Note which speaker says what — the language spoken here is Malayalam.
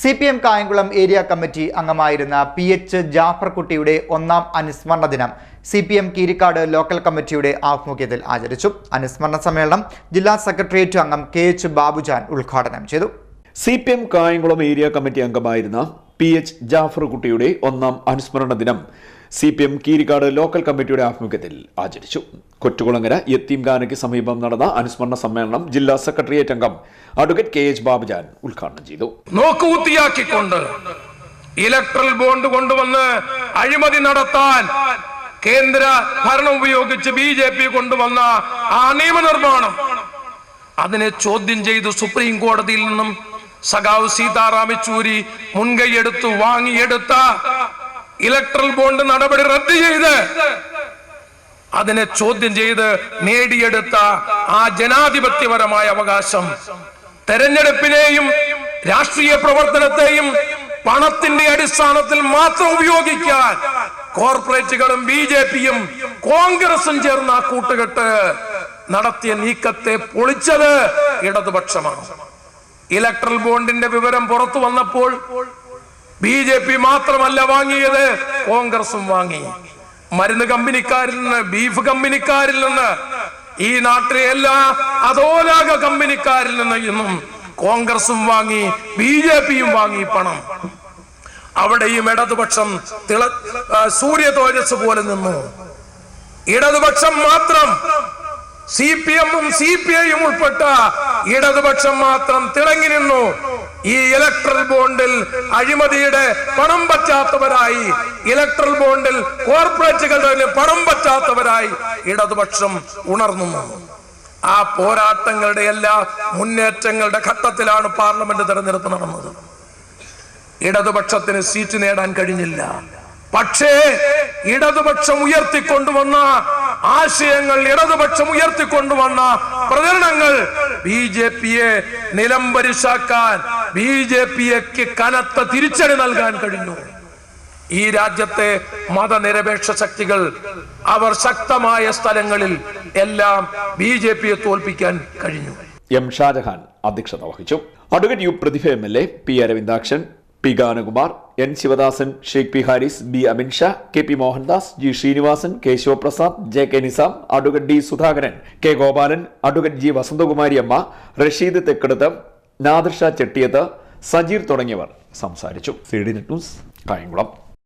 Speaker 1: C P M Kayamkulam area committee അംഗമായിരുന്ന പി എച്ച് ജാഫർകുട്ടിയുടെ ഒന്നാം അനുസ്മരണ ദിനം C P M Keerikkad local കമ്മിറ്റിയുടെ ആഭിമുഖ്യത്തിൽ ആചരിച്ചു. അനുസ്മരണ സമ്മേളനം ജില്ലാ സെക്രട്ടേറിയറ്റ് അംഗം കെ എച്ച് ബാബുജാൻ ഉദ്ഘാടനം ചെയ്തു.
Speaker 2: C P M Kayamkulam area committee അംഗമായിരുന്ന പി എച്ച് ജാഫർകുട്ടിയുടെ ഒന്നാം അനുസ്മരണ ദിനം C P M Keerikkad local കമ്മിറ്റിയുടെ ആഭിമുഖ്യത്തിൽ ആചരിച്ചു. കൊറ്റുകുളങ്ങര യത്തീംഖാനയ്ക്ക് സമീപം നടന്ന അനുസ്മരണ സമ്മേളനം ജില്ലാ സെക്രട്ടേറിയറ്റ് അംഗം അഡ്വക്കേറ്റ് കെ എച്ച് ബാബുജാൻ ഉദ്ഘാടനം ചെയ്തു.
Speaker 3: നോക്കുകുത്തിയാക്കിക്കൊണ്ട് ഇലക്ട്രൽ ബോണ്ട് കൊണ്ടുവന്ന് അഴിമതി നടത്താൻ കേന്ദ്ര ഭരണം ഉപയോഗിച്ച് ബി ജെ പി കൊണ്ടുവന്ന ആ നിയമനിർമ്മാണം. അതിനെ ചോദ്യം ചെയ്ത് സുപ്രീം കോടതിയിൽ നിന്നും സഖാവ് സീതാറാം യെച്ചൂരി മുൻകൈയെടുത്ത് വാങ്ങിയെടുത്ത ഇലക്ട്രൽ ബോണ്ട് നടപടി റദ്ദ് ചെയ്ത് അതിനെ ചോദ്യം ചെയ്ത് നേടിയെടുത്ത ആ ജനാധിപത്യപരമായ അവകാശം തെരഞ്ഞെടുപ്പിനെയും രാഷ്ട്രീയ പ്രവർത്തനത്തെയും പണത്തിന്റെ അടിസ്ഥാനത്തിൽ മാത്രം ഉപയോഗിക്കാൻ കോർപ്പറേറ്റുകളും ബി ജെ പിയും കോൺഗ്രസും ചേർന്ന ആ കൂട്ടുകെട്ട് നടത്തിയ നീക്കത്തെ പൊളിച്ചത് ഇടതുപക്ഷമാണ്. ഇലക്ട്രൽ ബോണ്ടിന്റെ വിവരം പുറത്തു വന്നപ്പോൾ ബി ജെ പി മാത്രമല്ല വാങ്ങിയത്. കോൺഗ്രസും വാങ്ങി. മരുന്ന് കമ്പനിക്കാരിൽ നിന്ന് ബീഫ് കമ്പനിക്കാരിൽ നിന്ന് ഈ നാട്ടിലെ എല്ലാ അതോലാക കമ്പനിക്കാരിൽ നിന്ന് ഇന്നും കോൺഗ്രസും വാങ്ങി ബി ജെ പിയും വാങ്ങി പണം. അവിടെയും ഇടതുപക്ഷം തിള സൂര്യ തോജസ് പോലെ നിന്നു. ഇടതുപക്ഷം മാത്രം സി പി എമ്മും സി പി ഐയും ഉൾപ്പെട്ട ഇടതുപക്ഷം മാത്രം തിളങ്ങി നിന്നു. ഈ ഇലക്ട്രൽ ബോണ്ടിൽ അഴിമതിയുടെ പണം പറ്റാത്തവരായി ഇലക്ട്രൽ ബോണ്ടിൽ കോർപ്പറേറ്റുകളുടെ പണം പറ്റാത്തവരായി ഇടതുപക്ഷം ഉണർന്നു. ആ പോരാട്ടങ്ങളുടെ എല്ലാ മുന്നേറ്റങ്ങളുടെ ഘട്ടത്തിലാണ് പാർലമെന്റ് തെരഞ്ഞെടുപ്പ് നടന്നത്. ഇടതുപക്ഷത്തിന് സീറ്റ് നേടാൻ കഴിഞ്ഞില്ല. പക്ഷേ ഇടതുപക്ഷം ഉയർത്തിക്കൊണ്ടുവന്ന ആശയങ്ങൾ ഇടതുപക്ഷം ഉയർത്തിക്കൊണ്ടുവന്ന പ്രചരണങ്ങൾ ബി ജെ പിയെ നിലംപരിശാക്കാൻ ബി ജെ പിക്ക് കനത്ത തിരിച്ചടി നൽകാൻ കഴിഞ്ഞു. ഈ രാജ്യത്തെ മതനിരപേക്ഷ ശക്തികൾ അവർ ശക്തമായ സ്ഥലങ്ങളിൽ എല്ലാം ബി ജെ പിയെ തോൽപ്പിക്കാൻ കഴിഞ്ഞു.
Speaker 2: എം ഷാജഹാൻ അധ്യക്ഷത വഹിച്ചു. Advocate U Prathibha M L A P Aravindakshan P Ganakumar N Sivadasan Sheikh P Haris B Aminsha K P Mohandas G Srinivasan Keshavaprasad J K Nizam advocate D Sudhakaran K Gopalan advocate G Vasanthakumari Amma Rasheed Thekkeduthu Nadirsha Chettiyath Sajeer തുടങ്ങിയവർ സംസാരിച്ചു. C D news Kayamkulam.